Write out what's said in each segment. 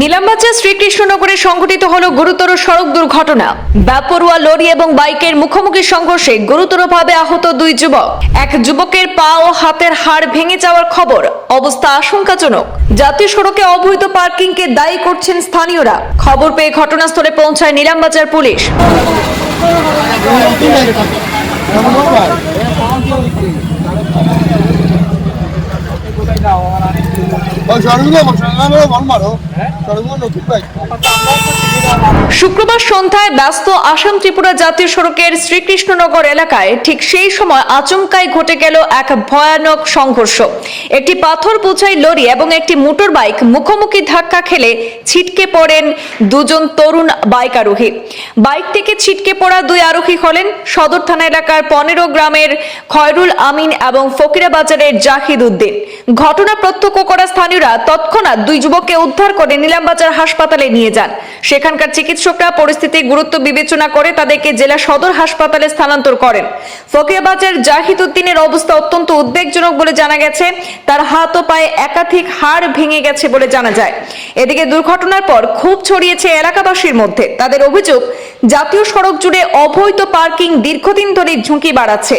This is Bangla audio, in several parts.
নীলামবাজার শ্রীকৃষ্ণনগরে সংঘটিত হল গুরুতর সড়ক দুর্ঘটনা। ব্যাপরুয়া লরি এবং বাইকের মুখোমুখি সংঘর্ষে গুরুতরভাবে আহত দুই যুবক। এক যুবকের পা ও হাতের হাড় ভেঙে যাওয়ার খবর। অবস্থা আশঙ্কাজনক। জাতীয় সড়কে অবৈধ পার্কিংকে দায়ী করছেন স্থানীয়রা। খবর পেয়ে ঘটনাস্থলে পৌঁছায় নীলামবাজার পুলিশ। শুক্রবার সন্ধ্যায় ব্যস্ত আসাম ত্রিপুরা জাতীয় সড়কের শ্রীকৃষ্ণনগর এলাকায় ঠিক সেই সময় আচমকাই ঘটে গেল এক ভয়ানক সংঘর্ষ। একটি পাথর বোঝাই লরি এবং একটি মোটর বাইক মুখোমুখি ধাক্কা খেলে ছিটকে পড়েন দুজন তরুণ বাইক আরোহী বাইক থেকে ছিটকে পড়া দুই আরোহী হলেন সদর থানা এলাকার পনেরো গ্রামের খয়রুল আমিন এবং ফকিরা বাজারের জাহিদ উদ্দিন। ঘটনা প্রত্যক্ষ করা স্থানীয়রা তৎক্ষণাৎ দুই যুবককে উদ্ধার করে নিলামবাজার হাসপাতালে নিয়ে যান। সেখানকার চিকিৎসকরা পরিস্থিতি গুরুত্ব বিবেচনা করে তাদেরকে জেলা সদর হাসপাতালে স্থানান্তর করেন। ফকিয়াবাজার জাহিদ উদ্দিনের অবস্থা অত্যন্ত উদ্বেগজনক বলে জানা গেছে। তার হাত ও পায়ে একাধিক হাড় ভেঙে গেছে বলে জানা যায়। এদিকে দুর্ঘটনার পর ক্ষোভ ছড়িয়েছে এলাকাবাসীর মধ্যে। তাদের অভিযোগ জাতীয় সড়ক জুড়ে অবৈধ পার্কিং দীর্ঘদিন ধরে ঝুঁকি বাড়াচ্ছে।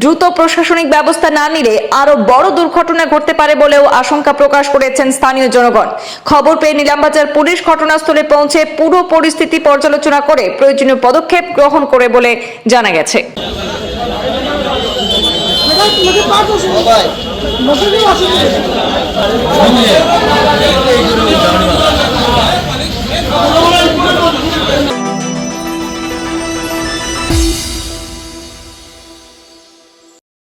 দ্রুত প্রশাসনিক ব্যবস্থা না নিলে আরও বড় দুর্ঘটনা ঘটতে পারে বলেও আশঙ্কা প্রকাশ করেছেন স্থানীয় জনগণ। খবর পেয়ে নিলামবাজার পুলিশ ঘটনাস্থলে পৌঁছে পুরো পরিস্থিতি পর্যালোচনা করে প্রয়োজনীয় পদক্ষেপ গ্রহণ করে বলে জানা গেছে।